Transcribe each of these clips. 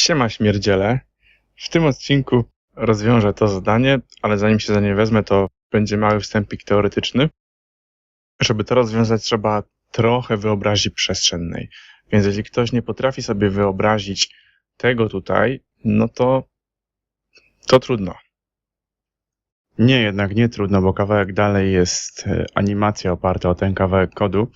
Siema śmierdziele. W tym odcinku rozwiążę to zadanie, ale zanim się za nie wezmę, to będzie mały wstępik teoretyczny. Żeby to rozwiązać, trzeba trochę wyobraźni przestrzennej. Więc jeśli ktoś nie potrafi sobie wyobrazić tego tutaj, no to to trudno. Nie, jednak nie trudno, bo kawałek dalej jest e, animacja oparta o ten kawałek kodu.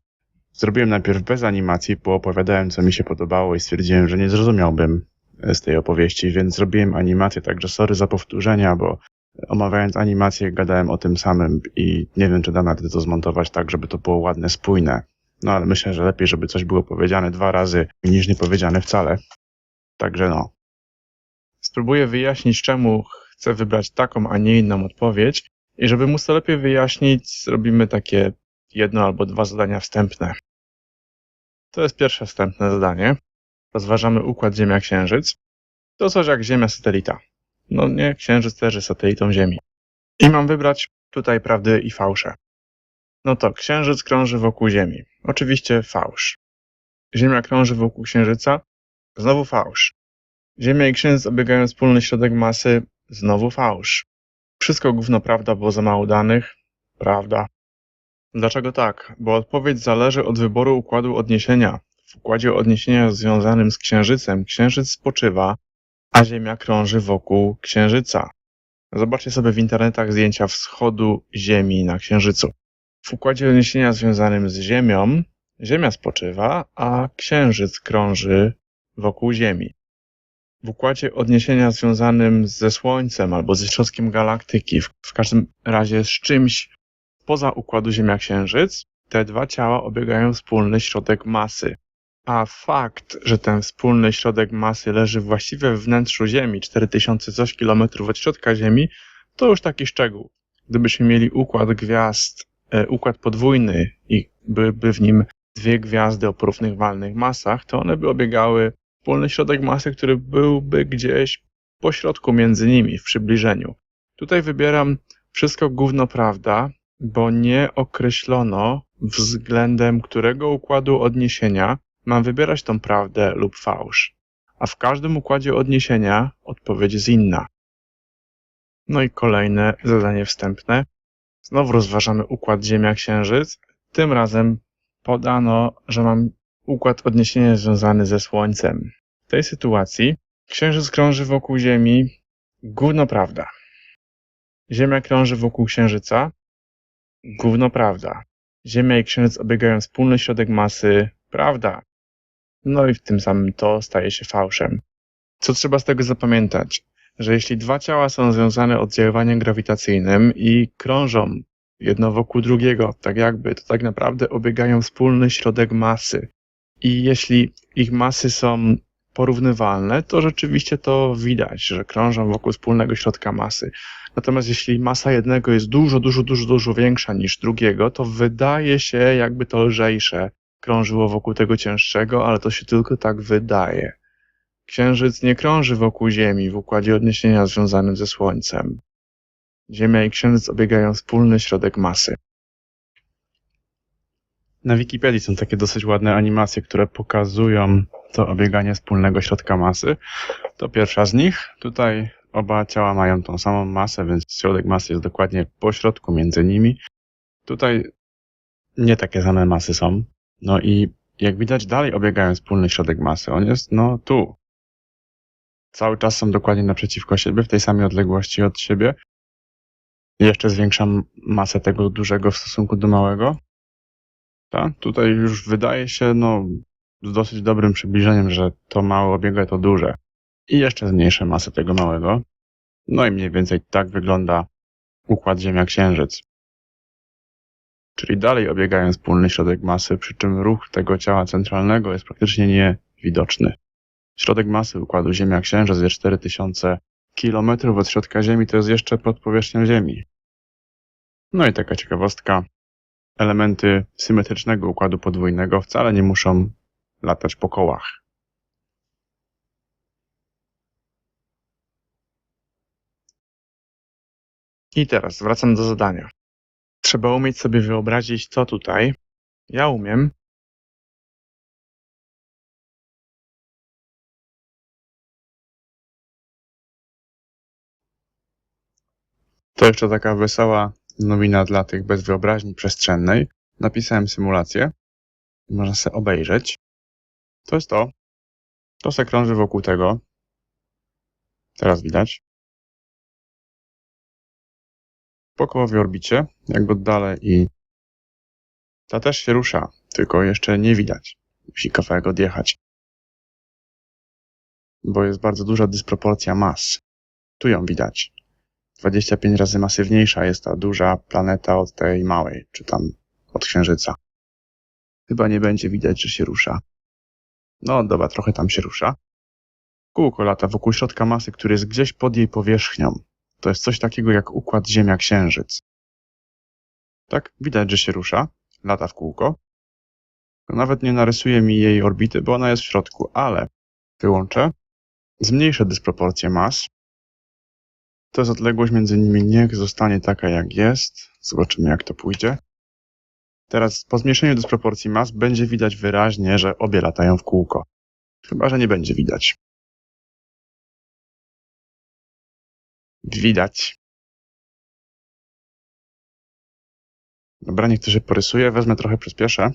Zrobiłem najpierw bez animacji, poopowiadałem, co mi się podobało i stwierdziłem, że nie zrozumiałbym z tej opowieści, więc zrobiłem animację, także sorry za powtórzenia, bo omawiając animację gadałem o tym samym i nie wiem, czy dam radę to zmontować tak, żeby to było ładne, spójne. No ale myślę, że lepiej, żeby coś było powiedziane dwa razy, niż nie powiedziane wcale. Także no. Spróbuję wyjaśnić, czemu chcę wybrać taką, a nie inną odpowiedź i żeby móc to lepiej wyjaśnić, zrobimy takie jedno albo dwa zadania wstępne. To jest pierwsze wstępne zadanie. Rozważamy układ Ziemia-Księżyc. To coś jak Ziemia satelita. No nie, Księżyc też jest satelitą Ziemi. I mam wybrać tutaj prawdy i fałsze. No to Księżyc krąży wokół Ziemi. Oczywiście fałsz. Ziemia krąży wokół Księżyca. Znowu fałsz. Ziemia i Księżyc obiegają wspólny środek masy. Znowu fałsz. Wszystko gówno prawda, bo za mało danych. Prawda. Dlaczego tak? Bo odpowiedź zależy od wyboru układu odniesienia. W układzie odniesienia związanym z Księżycem Księżyc spoczywa, a Ziemia krąży wokół Księżyca. Zobaczcie sobie w internetach zdjęcia wschodu Ziemi na Księżycu. W układzie odniesienia związanym z Ziemią Ziemia spoczywa, a Księżyc krąży wokół Ziemi. W układzie odniesienia związanym ze Słońcem albo ze środkiem galaktyki, w, każdym razie z czymś poza układu Ziemia-Księżyc, te dwa ciała obiegają wspólny środek masy. A fakt, że ten wspólny środek masy leży właściwie we wnętrzu Ziemi, 4000 coś kilometrów od środka Ziemi, to już taki szczegół. Gdybyśmy mieli układ gwiazd, e, układ podwójny i byłyby w nim dwie gwiazdy o porównywalnych masach, to one by obiegały wspólny środek masy, który byłby gdzieś po środku między nimi, w przybliżeniu. Tutaj wybieram wszystko gówno prawda, bo nie określono względem którego układu odniesienia mam wybierać tą prawdę lub fałsz. A w każdym układzie odniesienia odpowiedź jest inna. No i kolejne zadanie wstępne. Znowu rozważamy układ Ziemia-Księżyc. Tym razem podano, że mam układ odniesienia związany ze Słońcem. W tej sytuacji Księżyc krąży wokół Ziemi. Gówno prawda. Ziemia krąży wokół Księżyca. Gówno prawda. Ziemia i Księżyc obiegają wspólny środek masy. Prawda. No i w tym samym to staje się fałszem. Co trzeba z tego zapamiętać? Że jeśli dwa ciała są związane oddziaływaniem grawitacyjnym i krążą jedno wokół drugiego, tak jakby, to tak naprawdę obiegają wspólny środek masy. I jeśli ich masy są porównywalne, to rzeczywiście to widać, że krążą wokół wspólnego środka masy. Natomiast jeśli masa jednego jest dużo, dużo, dużo, dużo większa niż drugiego, to wydaje się jakby to lżejsze krążyło wokół tego cięższego, ale to się tylko tak wydaje. Księżyc nie krąży wokół Ziemi w układzie odniesienia związanym ze Słońcem. Ziemia i Księżyc obiegają wspólny środek masy. Na Wikipedii są takie dosyć ładne animacje, które pokazują to obieganie wspólnego środka masy. To pierwsza z nich. Tutaj oba ciała mają tą samą masę, więc środek masy jest dokładnie po środku między nimi. Tutaj nie takie same masy są. No i jak widać dalej obiegają wspólny środek masy. On jest no tu. Cały czas są dokładnie naprzeciwko siebie, w tej samej odległości od siebie. Jeszcze zwiększam masę tego dużego w stosunku do małego. Tak? Tutaj już wydaje się, no, z dosyć dobrym przybliżeniem, że to małe obiega to duże. I jeszcze zmniejszę masę tego małego. No i mniej więcej tak wygląda układ Ziemia-Księżyc. Czyli dalej obiegają wspólny środek masy, przy czym ruch tego ciała centralnego jest praktycznie niewidoczny. Środek masy układu Ziemia-Księżyc jest 4000 km od środka Ziemi, to jest jeszcze pod powierzchnią Ziemi. No i taka ciekawostka. Elementy symetrycznego układu podwójnego wcale nie muszą latać po kołach. I teraz wracam do zadania. Trzeba umieć sobie wyobrazić, co tutaj. Ja umiem. To jeszcze taka wesoła nowina dla tych bez wyobraźni przestrzennej. Napisałem symulację. Można sobie obejrzeć. To jest to. To se krąży wokół tego. Teraz widać. Po kołowej orbicie, jakby oddalę i ta też się rusza, tylko jeszcze nie widać. Musi kawałek odjechać. Bo jest bardzo duża dysproporcja mas. Tu ją widać. 25 razy masywniejsza jest ta duża planeta od tej małej, czy tam od Księżyca. Chyba nie będzie widać, że się rusza. No dobra, trochę tam się rusza. Kółko lata wokół środka masy, który jest gdzieś pod jej powierzchnią. To jest coś takiego jak układ Ziemia-Księżyc. Tak, widać, że się rusza, lata w kółko. Nawet nie narysuje mi jej orbity, bo ona jest w środku, ale wyłączę, zmniejszę dysproporcję mas. To jest odległość między nimi, niech zostanie taka jak jest. Zobaczymy jak to pójdzie. Teraz po zmniejszeniu dysproporcji mas będzie widać wyraźnie, że obie latają w kółko. Chyba, że nie będzie widać. Widać. Dobra, się porysuje. Wezmę trochę przyspieszę.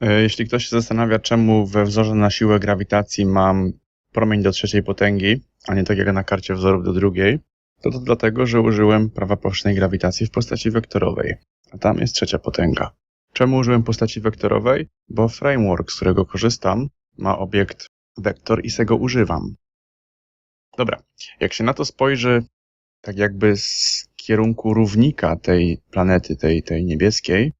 E, Jeśli ktoś się zastanawia, czemu we wzorze na siłę grawitacji mam promień do trzeciej potęgi, a nie tak jak na karcie wzorów do drugiej, to to dlatego, że użyłem prawa powszechnej grawitacji w postaci wektorowej, a tam jest trzecia potęga. Czemu użyłem postaci wektorowej? Bo framework, z którego korzystam, ma obiekt wektor i se go używam. Dobra, jak się na to spojrzy tak jakby z kierunku równika tej planety, tej, tej niebieskiej,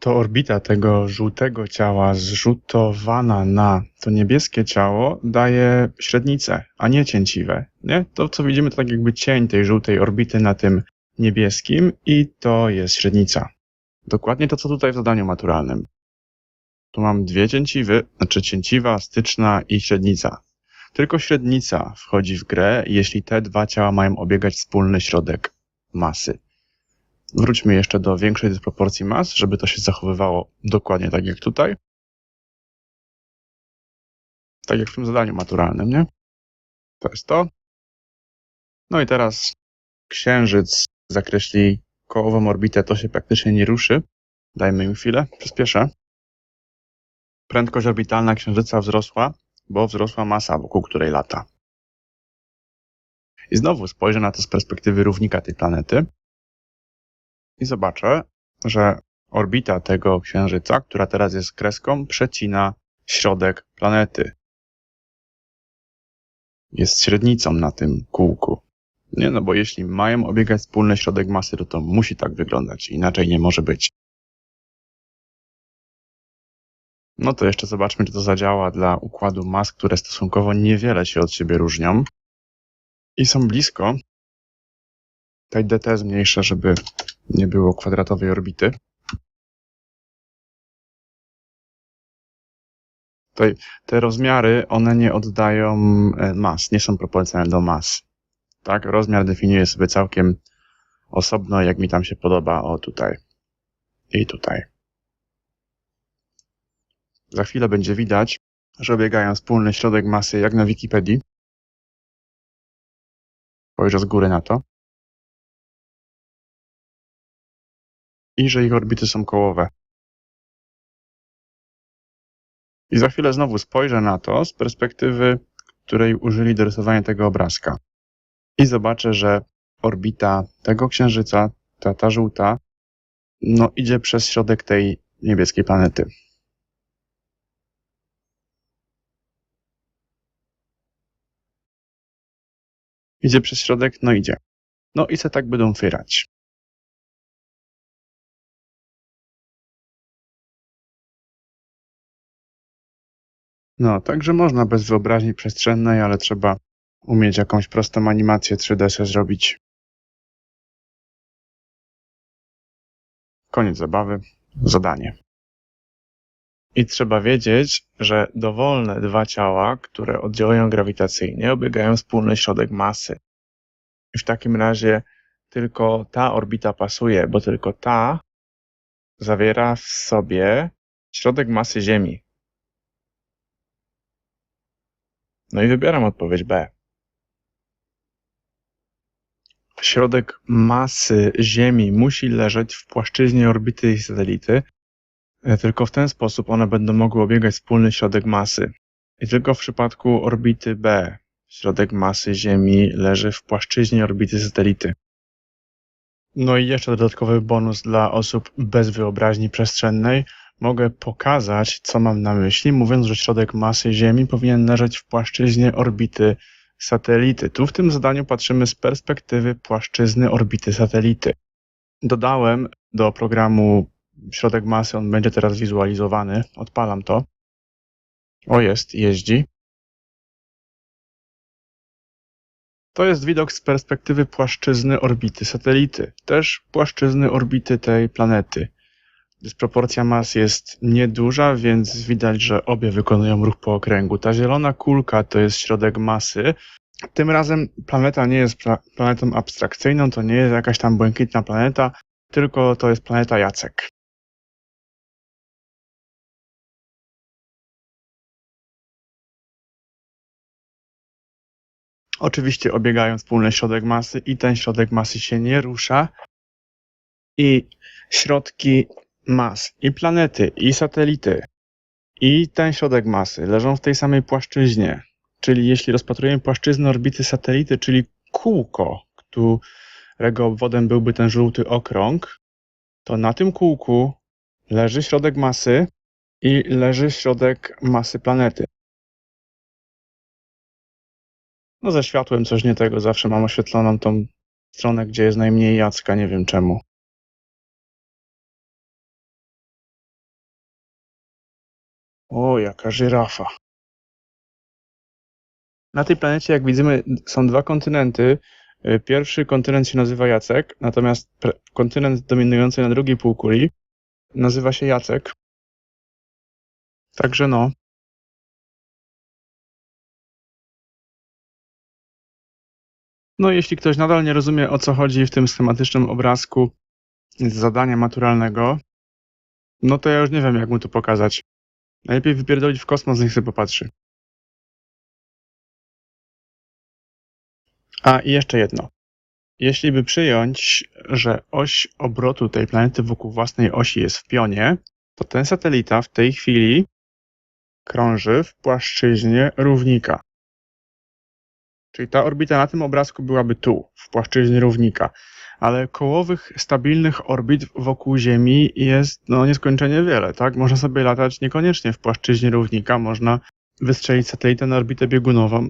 to orbita tego żółtego ciała zrzutowana na to niebieskie ciało daje średnicę, a nie cięciwe. Nie? To, co widzimy, to tak jakby cień tej żółtej orbity na tym niebieskim i to jest średnica. Dokładnie to, co tutaj w zadaniu maturalnym. Tu mam dwie cięciwy, znaczy cięciwa, styczna i średnica. Tylko średnica wchodzi w grę, jeśli te dwa ciała mają obiegać wspólny środek masy. Wróćmy jeszcze do większej dysproporcji mas, żeby to się zachowywało dokładnie tak jak tutaj. Tak jak w tym zadaniu maturalnym, nie? To jest to. No i teraz księżyc zakreśli kołową orbitę, to się praktycznie nie ruszy. Dajmy im chwilę, przyspieszę. Prędkość orbitalna księżyca wzrosła, bo wzrosła masa, wokół której lata. I znowu spojrzę na to z perspektywy równika tej planety i zobaczę, że orbita tego księżyca, która teraz jest kreską, przecina środek planety. Jest średnicą na tym kółku. Nie, no bo jeśli mają obiegać wspólny środek masy, to to musi tak wyglądać, inaczej nie może być. No to jeszcze zobaczmy, czy to zadziała dla układu mas, które stosunkowo niewiele się od siebie różnią i są blisko. Tutaj dt zmniejszę, żeby nie było kwadratowej orbity. Tutaj te rozmiary, one nie oddają e, mas, nie są proporcjonalne do mas. Tak, rozmiar definiuję sobie całkiem osobno, jak mi tam się podoba, o tutaj i tutaj. Za chwilę będzie widać, że obiegają wspólny środek masy, jak na Wikipedii. Spojrzę z góry na to. I że ich orbity są kołowe. I za chwilę znowu spojrzę na to z perspektywy, której użyli do rysowania tego obrazka. I zobaczę, że orbita tego księżyca, ta, ta żółta, no idzie przez środek tej niebieskiej planety. Idzie przez środek? No idzie. No i se tak będą fyrać. No, także można bez wyobraźni przestrzennej, ale trzeba umieć jakąś prostą animację 3D sobie zrobić. Koniec zabawy. Zadanie. I trzeba wiedzieć, że dowolne dwa ciała, które oddziałują grawitacyjnie, obiegają wspólny środek masy. I w takim razie tylko ta orbita pasuje, bo tylko ta zawiera w sobie środek masy Ziemi. No i wybieram odpowiedź B. Środek masy Ziemi musi leżeć w płaszczyźnie orbity satelity. E, Tylko w ten sposób one będą mogły obiegać wspólny środek masy. I tylko w przypadku orbity B środek masy Ziemi leży w płaszczyźnie orbity satelity. No i jeszcze dodatkowy bonus dla osób bez wyobraźni przestrzennej. Mogę pokazać, co mam na myśli, mówiąc, że środek masy Ziemi powinien leżeć w płaszczyźnie orbity satelity. Tu w tym zadaniu patrzymy z perspektywy płaszczyzny orbity satelity. Dodałem do programu środek masy, on będzie teraz wizualizowany. Odpalam to. O jest, jeździ. To jest widok z perspektywy płaszczyzny orbity satelity, też płaszczyzny orbity tej planety. Dysproporcja mas jest nieduża, więc widać, że obie wykonują ruch po okręgu. Ta zielona kulka to jest środek masy. Tym razem planeta nie jest pla- planetą abstrakcyjną, to nie jest jakaś tam błękitna planeta, tylko to jest planeta Jacek. Oczywiście obiegają wspólny środek masy i ten środek masy się nie rusza. I środki mas i planety, i satelity, i ten środek masy leżą w tej samej płaszczyźnie. Czyli jeśli rozpatrujemy płaszczyznę orbity satelity, czyli kółko, którego obwodem byłby ten żółty okrąg, to na tym kółku leży środek masy i leży środek masy planety. No ze światłem coś nie tego, zawsze mam oświetloną tą stronę, gdzie jest najmniej Jacka, nie wiem czemu. O, jaka żyrafa. Na tej planecie, jak widzimy, są dwa kontynenty. Y, Pierwszy kontynent się nazywa Jacek, natomiast kontynent dominujący na drugiej półkuli nazywa się Jacek. Także no. No, jeśli ktoś nadal nie rozumie, o co chodzi w tym schematycznym obrazku z zadania maturalnego, no to ja już nie wiem, jak mu to pokazać. Najlepiej wypierdolić w kosmos, niech sobie popatrzy. A i jeszcze jedno. Jeśli by przyjąć, że oś obrotu tej planety wokół własnej osi jest w pionie, to ten satelita w tej chwili krąży w płaszczyźnie równika. Czyli ta orbita na tym obrazku byłaby tu, w płaszczyźnie równika. Ale kołowych, stabilnych orbit wokół Ziemi jest no, nieskończenie wiele, tak? Można sobie latać niekoniecznie w płaszczyźnie równika, można wystrzelić satelitę na orbitę biegunową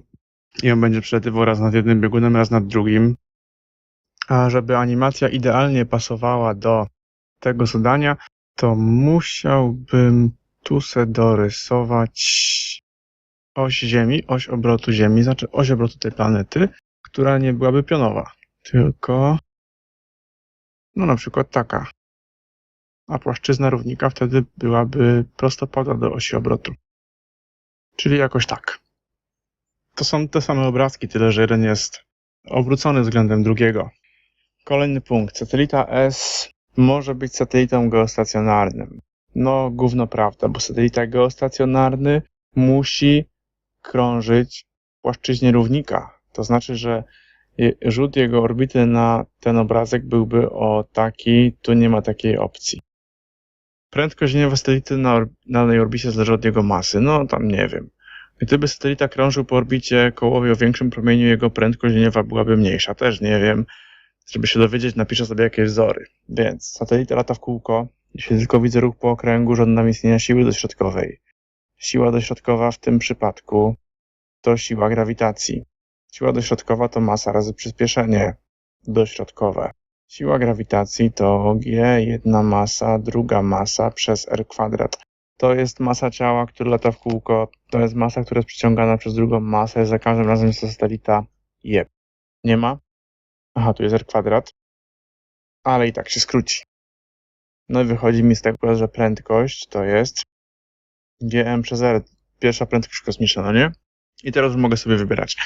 i on będzie przelatywał raz nad jednym biegunem, raz nad drugim. A żeby animacja idealnie pasowała do tego zadania, to musiałbym tu se dorysować oś Ziemi, oś obrotu Ziemi, znaczy oś obrotu tej planety, która nie byłaby pionowa, tylko no na przykład taka. A płaszczyzna równika wtedy byłaby prostopadła do osi obrotu. Czyli jakoś tak. To są te same obrazki, tyle że jeden jest obrócony względem drugiego. Kolejny punkt. Satelita S może być satelitą geostacjonarnym. No, gówno prawda, bo satelita geostacjonarny musi krążyć w płaszczyźnie równika. To znaczy, że rzut jego orbity na ten obrazek byłby o taki, tu nie ma takiej opcji. Prędkość liniowa satelity na, or- danej orbicie zależy od jego masy. No, tam nie wiem. Gdyby satelita krążył po orbicie kołowej o większym promieniu, jego prędkość liniowa byłaby mniejsza. Też nie wiem. Żeby się dowiedzieć, napiszę sobie jakieś wzory. Więc satelita lata w kółko. Jeśli tylko widzę ruch po okręgu, żądam istnienia siły dośrodkowej. Siła dośrodkowa w tym przypadku to siła grawitacji. Siła dośrodkowa to masa razy przyspieszenie dośrodkowe. Siła grawitacji to G, jedna masa, druga masa przez R kwadrat. To jest masa ciała, które lata w kółko. To jest masa, która jest przyciągana przez drugą masę. Za każdym razem jest to satelita. Jeb. Nie ma? Aha, tu jest R kwadrat. Ale i tak się skróci. No i wychodzi mi z tego, że prędkość to jest GM przez R. Pierwsza prędkość kosmiczna, no nie? I teraz już mogę sobie wybierać.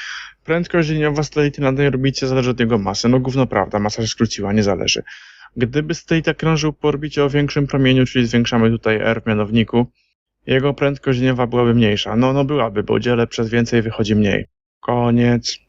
Prędkość liniowa satelity na tej orbicie zależy od jego masy. No gówno prawda, masa się skróciła, nie zależy. Gdyby satelita krążył po orbicie o większym promieniu, czyli zwiększamy tutaj R w mianowniku, jego prędkość dniowa byłaby mniejsza. No, no byłaby, bo dzielę przez więcej wychodzi mniej. Koniec.